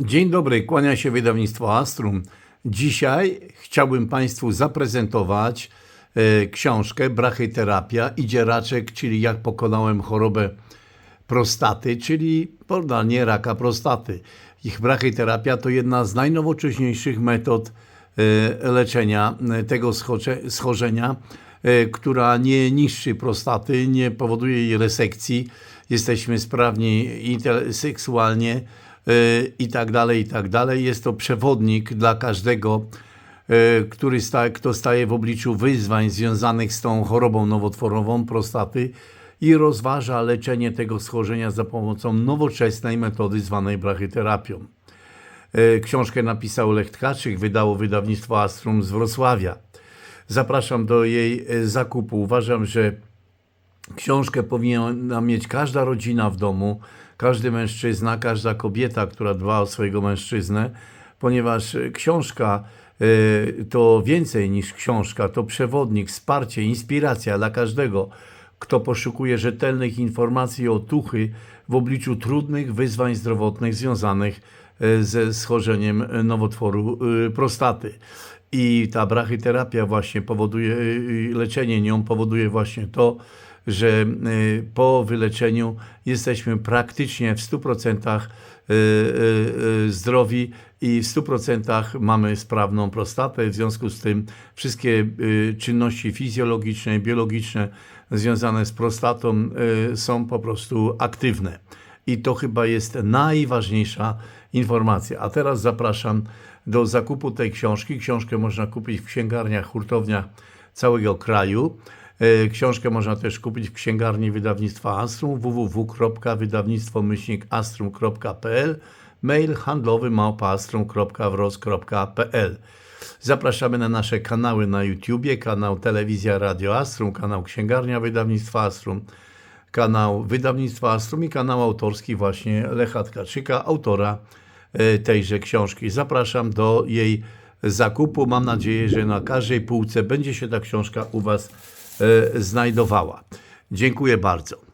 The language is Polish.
Dzień dobry, kłania się wydawnictwo Astrum. Dzisiaj chciałbym Państwu zaprezentować e, książkę Brachyterapia i dzieraczek, czyli jak pokonałem chorobę prostaty, czyli podanie raka prostaty. Ich brachyterapia to jedna z najnowocześniejszych metod e, leczenia e, tego schorzenia, e, która nie niszczy prostaty, nie powoduje jej resekcji. Jesteśmy sprawni seksualnie i tak dalej, i tak dalej. Jest to przewodnik dla każdego, e, który sta, kto staje w obliczu wyzwań związanych z tą chorobą nowotworową prostaty i rozważa leczenie tego schorzenia za pomocą nowoczesnej metody zwanej brachyterapią. E, Książkę napisał Lech Tkaczyk, wydało wydawnictwo Astrum z Wrocławia. Zapraszam do jej zakupu. Uważam, że książkę powinna mieć każda rodzina w domu, każdy mężczyzna, każda kobieta, która dba o swojego mężczyznę, ponieważ e, książka e, to więcej niż książka, to przewodnik, wsparcie, inspiracja dla każdego, kto poszukuje rzetelnych informacji i otuchy w obliczu trudnych wyzwań zdrowotnych związanych e, ze schorzeniem nowotworu prostaty. I ta brachyterapia właśnie powoduje, leczenie nią powoduje właśnie to, że y, po wyleczeniu jesteśmy praktycznie w 100% y, y, zdrowi i w 100% mamy sprawną prostatę. W związku z tym wszystkie czynności fizjologiczne, biologiczne związane z prostatą są po prostu aktywne. I to chyba jest najważniejsza informacja. A teraz zapraszam do zakupu tej książki. Książkę można kupić w księgarniach, hurtowniach całego kraju. E, Książkę można też kupić w księgarni wydawnictwa Astrum www.wydawnictwo-astrum.pl mail handlowy małpaastrum.wroz.pl Zapraszamy na nasze kanały na YouTubie, kanał Telewizja Radio Astrum, kanał Księgarnia Wydawnictwa Astrum, kanał Wydawnictwa Astrum i kanał autorski właśnie Lecha Tkaczyka, autora e, tejże książki. Zapraszam do jej zakupu. Mam nadzieję, że na każdej półce będzie się ta książka u Was znajdowała. Dziękuję bardzo.